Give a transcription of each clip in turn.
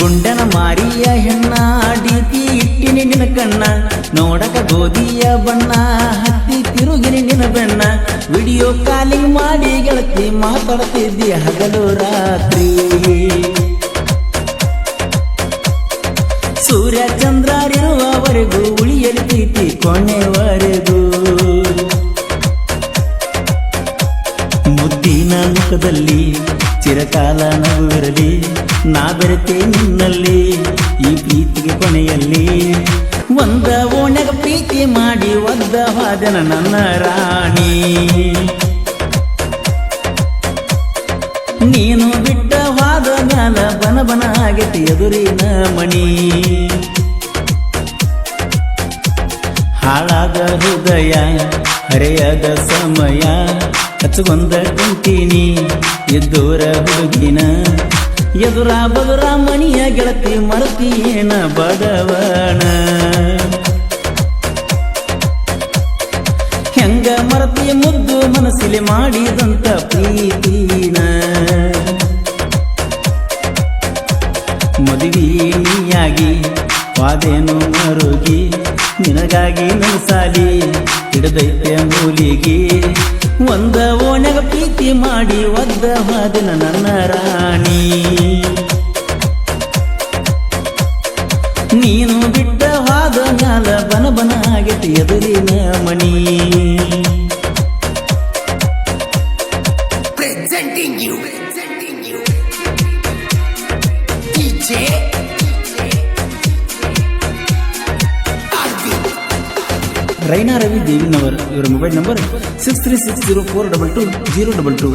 ಗುಂಡನ ಮಾರಿಯ ಹೆಣ್ಣ ಡಿಪಿ ಇಟ್ಟಿನಿ ನಿನ ಕಣ್ಣ. ನೋಡಕ ಗೋಧಿಯ ಬಣ್ಣ, ಹತ್ತಿ ತಿರುಗಿನಿ ನಿನ್ನ ಬೆಣ್ಣ. ವಿಡಿಯೋ ಕಾಲಿಂಗ್ ಮಾಡಿ ಗೆಳತಿ ಮಾತಾಡ್ತಿದ್ದಿ ಹಗಲು ರಾತ್ರಿ. ಸೂರ್ಯ ಚಂದ್ರರಿರುವವರೆಗೂ ಉಳಿಯಲಿ ಪ್ರೀತಿ ಕೊನೆವರೆಗೂ. ಮುದ್ದಿನ ಮುಖದಲ್ಲಿ ಚಿರಕಾಲ ನಗುವಿರಲಿ. ನಾ ಬೆರೆತೆ ನಿನ್ನಲ್ಲಿ, ಈ ಪ್ರೀತಿಗೆ ಕೊನೆಯಲ್ಲಿ. ಒಂದ ಓಣ್ಯಾಗ ಪ್ರೀತಿ ಮಾಡಿ ಒದ್ದ ವಾದನ ನನ್ನ ರಾಣಿ. ನೀನು ಬಿಟ್ಟ ವಾದ ಮ್ಯಾಲ ಬನ ಬನ ಆಗೈತಿ ಎದುರಿನ ಮಣಿ. ಹಾಳಾದ ಹೃದಯ, ಹರೆಯದ ಸಮಯ ಹಚ್ಚಗೊಂದ ಕುಂತೀನಿ ಎದ್ದೋರ ಹುಡುಗಿನ ಎದುರ ಬದುರ ಮಣಿಯ ಗೆಳತಿ ಏನ ಬಡವಣ? ಹೆಂಗ ಮರತಿ ಮುದ್ದು ಮನಸ್ಸಿಲಿ ಮಾಡಿದಂತ ಪ್ರೀತಿನ? ಮದುವೆ ನೀಯಾಗಿ, ವಾದೇನು ಮರುಗಿ, ನಿನಗಾಗಿ ನಲ್ಸಾಲಿ ಹಿಡದೈತೆ ಮೂಲಿಗೆ. ಒಂದ ಓಣ್ಯಾಗ ಪ್ರೀತಿ ಮಾಡಿ ಒದ್ದ ಮಾದಿನ ನನ್ನ ರಾಣಿ. ನೀನು ಬಿಟ್ಟ ಹಾದ ಮ್ಯಾಲ ಬನ ಬನ ಆಗೈತಿ ಎದುರಿನ ಮಣಿ. ರೈನಾ ರವಿ ದೇವಿನವರ್ ಇವರ mobile number six three six zero four double two zero double two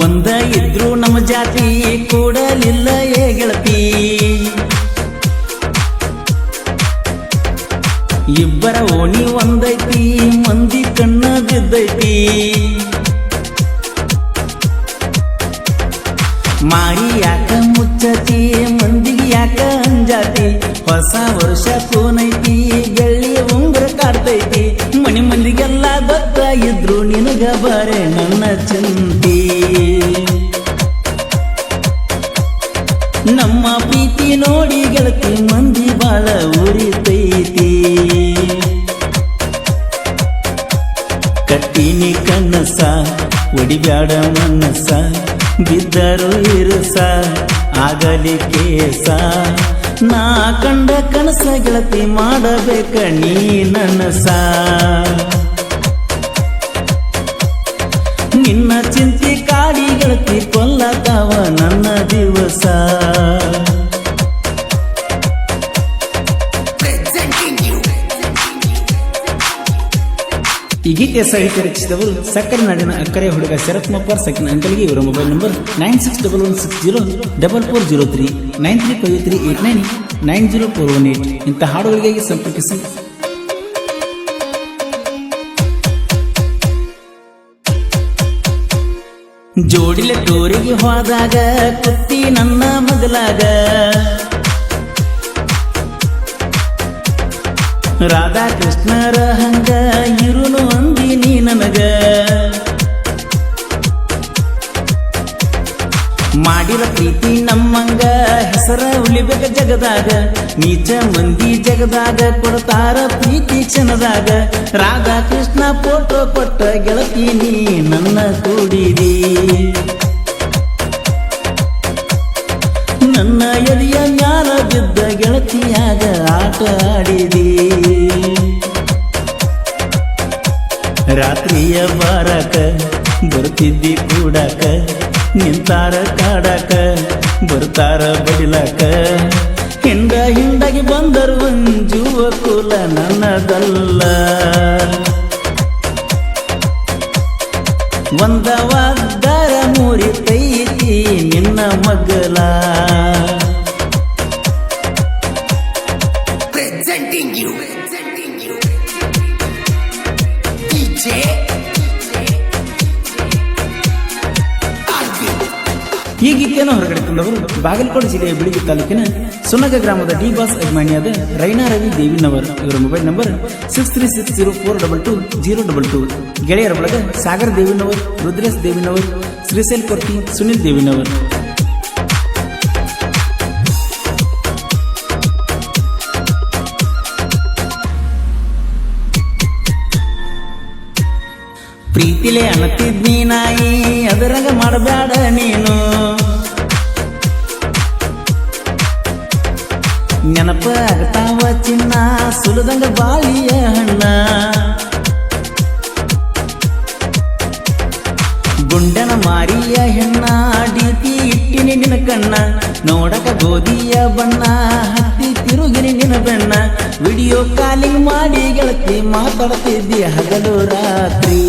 ಒಂದ ಇದ್ರು ನಮ್ಮ ಜಾತಿ ಮಂದಿ ಕಣ್ಣ ಬಿದ್ದೈತಿ ಮಾಯಿ ಯಾಕ ಮುಚ್ಚತಿ, ಮಂದಿಗೆ ಯಾಕ ಅಂಜಾತಿ. ಹೊಸ ವರ್ಷ ಕೂನೈತಿ ಗೆಳ್ಳಿ ಉಂಗ್ರ ಕಾಡ್ತೈತಿ. ಮನಿ ಮಂದಿಗೆಲ್ಲ ಗೊತ್ತಾಗಿದ್ರು ನಿನಗ ಬರೆ ನನ್ನ ಚಿಂತಿ. ನಮ್ಮ ಪ್ರೀತಿ ನೋಡಿ ಗೆಳತಿ, ಮಂದಿ ಬಾಳ ಉರಿತೈತಿ. ಕಟ್ಟಿನಿ ಕನಸ, ಒಡಿಬ್ಯಾಡ ಮನಸ, ಬಿದ್ದರು ಇರುಸ, ಆಗಲಿ ಕೇಸ. ನಾ ಕಂಡ ಕನಸ ಗೆಳತಿ ಮಾಡಬೇಕ ನೀ ನನಸ. ನಿನ್ನ ಚಿಂತೆ ಕಾಡಿ ಗೆಳತಿ ಕೊಲ್ಲತಾವ ನನ್ನ ದಿವಸ. ಗೀತೆಯ ಸಾಹಿತ್ಯ ರಚಿಸಿದವರು ಸಕ್ಕರೆ ನಾಡಿನ ಅಕ್ಕರೆ ಹುಡುಗ ಶರತ್ ಮಪ್ಪರ್ ಸೆಕೆಂಡ್ ಅಂಕಲ್ಗೆ ಇವರ mobile number nine six double one six zero double four zero three nine three five three eight nine nine zero four one eight ಇಂಥ ಹಾಡುಗಳಿಗಾಗಿ ಸಂಪರ್ಕಿಸಿ. ಜೋಡಿಲೆ ತೋರಿಗೆ ಹೋದಾಗ ಕುತ್ತಿ ನನ್ನ ಮಗಲಾಗ ರಾಧಾಕೃಷ್ಣರ ಹಂಗ ಇರುನು ಅಂದಿ ನೀ ನನಗ. ಮಾಡಿರ ಪ್ರೀತಿ ನಮ್ಮಂಗ ಹೆಸರ ಉಳಿಬೇಕ ಜಗದಾಗ. ನೀಚ ಮಂದಿ ಜಗದಾಗ ಕೊಡ್ತಾರ ಪ್ರೀತಿ ಕ್ಷಣದಾಗ. ರಾಧಾಕೃಷ್ಣ ಫೋಟೋ ಕೊಟ್ಟ ಗೆಳತಿ ನೀ ನನ್ನ ಕೂಡಿದಿ. ನನ್ನ ಎದೆಯ ಮ್ಯಾಲ ಬಿದ್ದ ಗೆಳತಿಯಾಗ ಆಟ ಆಡಿದಿ. ರಾತ್ರಿಯ ಬಾರಕ ಬರ್ತಿದ್ದಿ ಕೂಡಕ, ನಿಂತಾರ ಕಾಡಾಕ, ಬರ್ತಾರ ಬಡಿಲಾಕ. ಹಿಂಡ ಹಿಂಡಾಗಿ ಬಂದರು ಒಂಜುವ ಕುಲ ನನ್ನದಲ್ಲ. ಒಂದ ಮೂರಿ ಮುರಿತೈತಿ ನಿನ್ನ ಮಗಲ ಈ ಗೀತೆಯನ್ನು ಹೊರಗಡೆ ತಂದವರು ಬಾಗಲಕೋಟೆ ಜಿಲ್ಲೆಯ ಬಿಳಿಗಿ ತಾಲೂಕಿನ ಸುನಗ ಗ್ರಾಮದ ಡಿ ಬಾಸ್ ಅಭಿಮಾನಿಯಾದ ರೈನಾ ರವಿ ದೇವಿನವರ್. ಇವರ mobile number six three six zero four double two zero double two ಗೆಳೆಯರ ಒಳಗ ಸಾಗರ್ ದೇವಿನವರ್ ರುದ್ರೇಶ್ ದೇವಿನವರ್ ಶ್ರೀಶೈಲ್ ಕೊರ್ತಿ ಸುನಿಲ್ ದೇವಿನವರ್. ಪ್ರೀತಿಲೆ ಅನ್ನತಿದ್ನಿ ನಾಯಿ, ಅದರಾಗ ಮಾಡಬೇಡ ನೀನು. ನೆನಪ ಆಗ್ತಾವ ಚಿನ್ನ, ಸುಲದಂಗ ಬಾಳಿಯ ಹಣ್ಣ. ಗುಂಡನ ಮಾರಿಯ ಹೆಣ್ಣ ಡೀತಿ ಇಟ್ಟಿನಿ ನಿನ್ನ ಕಣ್ಣ. ನೋಡಕ ಗೋಧಿಯ ಬಣ್ಣ, ಹತ್ತಿ ತಿರುಗಿನಿ ನಿನ್ನ ಬೆಣ್ಣ, ವಿಡಿಯೋ ಕಾಲಿಂಗ್ ಮಾಡಿ ಗೆಳತಿ ಮಾತಾಡ್ತಿದ್ದಿ ಹಗಲು ರಾತ್ರಿ.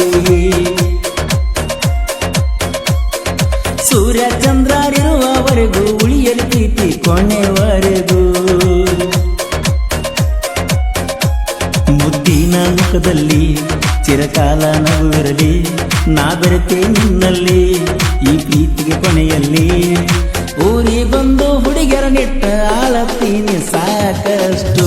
ಸೂರ್ಯ ಚಂದ್ರರಿರುವವರೆಗೂ ಉಳಿಯಲು ಪ್ರೀತಿ ಕೊನೆವರೆಗೂ. ಮುದ್ದಿನ ಮುಖದಲ್ಲಿ ಚಿರಕಾಲ ನಗುವಿರಲಿ, ನಾ ಬೆರೆತೆ ನಿನ್ನಲ್ಲಿ, ಈ ಪ್ರೀತಿಗೆ ಕೊನೆಯಲ್ಲಿ. ನೆಟ್ಟ ಆಳತ್ತೀನಿ ಸಾಕಷ್ಟು.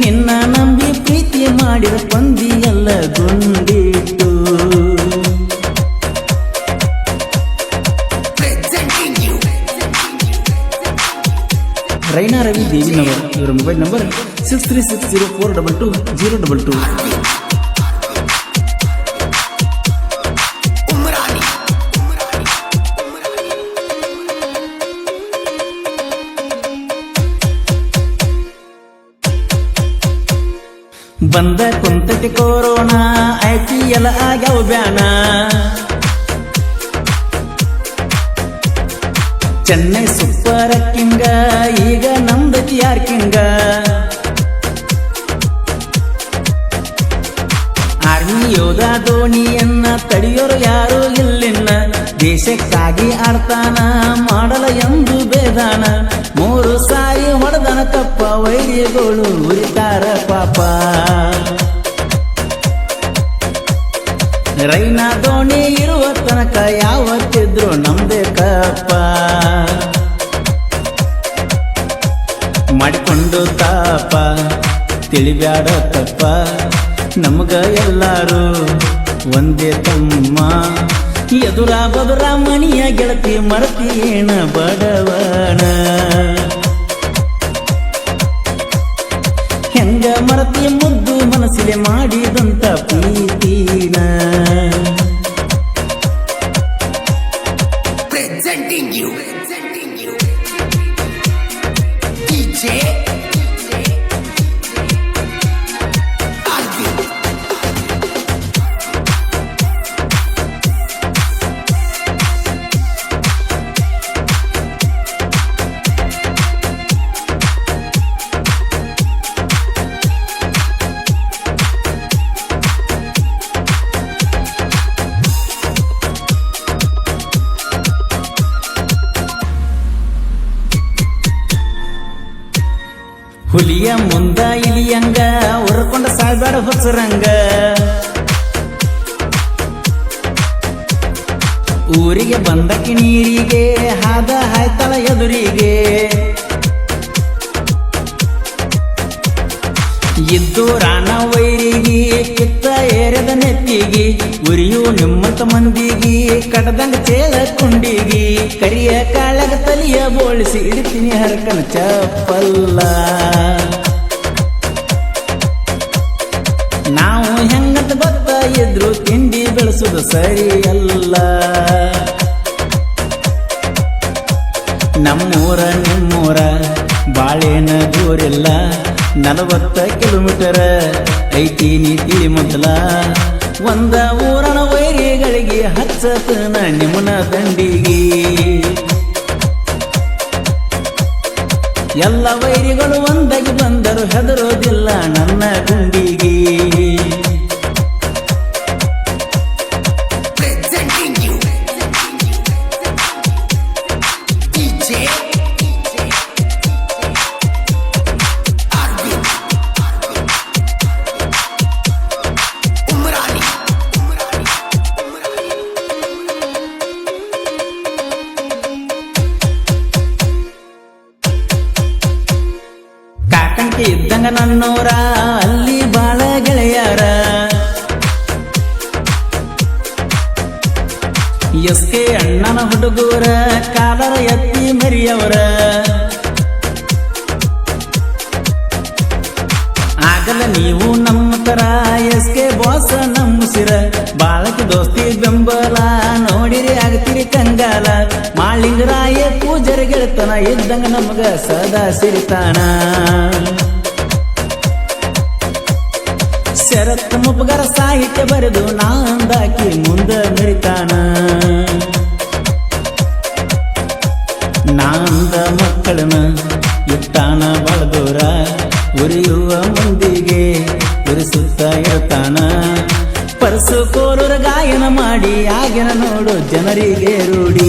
ನಿನ್ನ ನಂಬಿ ಪ್ರೀತಿ ಮಾಡಿದ ಪಂದಿಯಲ್ಲ ಗುಂಡಿಟ್ಟು ರೈನಾ ರವಿ ದೇವಿನವರ್ ಇವರ mobile number six three six zero four double two zero double two ಬಂದ ಕುಂತತಿ ಕೊರೋನಾ ಐತಿ ಎಲ್ಲ ಆಗ್ಯಾವ ಬ್ಯಾನ. ಚೆನ್ನೈ ಸೂಪರ್ ಕಿಂಗ, ಈಗ ನಮ್ದತಿ ಯಾರ್ ಕಿಂಗ. ಆರ್ಮಿ ಯೋಧ ಧೋನಿಯನ್ನ ತಡೆಯೋರು ಯಾರು ಇಲ್ಲಿನ ದೇಶಕ್ಕಾಗಿ ಆಡ್ತಾನ, ಮಾಡಲ ಎಂದು ಬೇದಾನ. ಹೊಡೆದನ ವೈರ್ಯಗಳು ಉರಿತಾರ ಪಾಪ. ರೈನ ದೋಣಿ ಇರುವ ತನಕ ಯಾವತ್ತಿದ್ರು ನಮ್ದೇ ಕಪ್ಪ. ಮಾಡಿಕೊಂಡು ತಾಪ, ತಿಳಿಬ್ಯಾಡ ತಪ್ಪ. ನಮಗ ಎಲ್ಲಾರು ಒಂದೇ ತಮ್ಮ. ಎದುರ ಬದುರ ಮಣಿಯ ಗೆಳತಿ ಮರತಿ ಏನ ಬಡವನ. ಮರತಿ ಮುದ್ದು ಮನಸ್ಸಿಗೆ ಮಾಡಿದಂತ ಪ್ರೀತಿನ ಪ್ರೆಸೆಂಟಿಂಗ್ you. ಹೊಸರಂಗ ಊರಿಗೆ ಬಂದಕ್ಕೆ ನೀರಿಗೆ ಹಾದ ಹಾಯ್ತಳ ಎದುರಿಗೆ. ಇದ್ದು ರಾಣ ವೈರಿಗೆ, ಕಿತ್ತ ಏರದ ನೆತ್ತಿಗಿ, ಉರಿಯು ನಿಮ್ಮಂತ ಮಂದಿಗಿ, ಕಡದಂಗ ಚೇಲ ಕುಂಡಿಗಿ. ಕರಿಯ ಕಾಳಗ ತಲಿಯ ಬೋಳಿಸಿ ಇಡ್ತೀನಿ ಹರಕನ ಚಪ್ಪಲ್ಲ. ಬೆಳೆಸುದು ಸರಿಯಲ್ಲ. ನಮ್ಮೂರ, ನಿಮ್ಮೂರ, ಬಾಳೆನ ದೂರಿಲ್ಲ. ನಲವತ್ತ ಕಿಲೋಮೀಟರ್ ಐತಿ ನೀತಿ ಮೊದಲ. ಒಂದ ಊರನ ವೈರಿಗಳಿಗೆ ಹಚ್ಚತನ ನಿಮ್ಮನ ದಂಡಿಗೆ. ಎಲ್ಲ ವೈರಿಗಳು ಒಂದಾಗಿ ಬಂದರು ಹೆದರೋದಿಲ್ಲ ನನ್ನ ಗುಂಡಿಗೆ ಸಂಗತಿ ಇದ್ದಂಗ ನನ್ನೋರ, ಅಲ್ಲಿ ಬಾಳ ಗೆಳೆಯಾರ. ಎಸ್ ಕೆ ಅಣ್ಣನ ಹುಡುಗೂರ, ಕಾಲರ ಎತ್ತಿ ಮರಿಯವರ. ಆಗಲ ನೀವು ನಮ್ಮ ತರ ಎಸ್ ಕೆ ಬಾಸ ನಮ್ಮಿಸಿರ ಬಾಳಕ್ಕೆ ದೋಸ್ತಿ ಬೆಂಬಲ, ನೋ ಆಗ್ತೀರಿ ಕಂಗಾಲ. ಮಾಳಿಂಗರಾಯ ಪೂಜರಿ ಗೆಳತನ, ಇದ್ದಂಗ ನಮಗ ಸದಾ ಸಿರಿತಾನ ಶರತ್ ಮುಪಗರ ಸಾಹಿತ್ಯ ಬರೆದು ನಾಂದಾಕಿ ಮುಂದ ಮೆರಿತಾನ ನಾಂದ ಮಕ್ಕಳನ್ನ ಜನರಿಗೆ ರೂಢಿ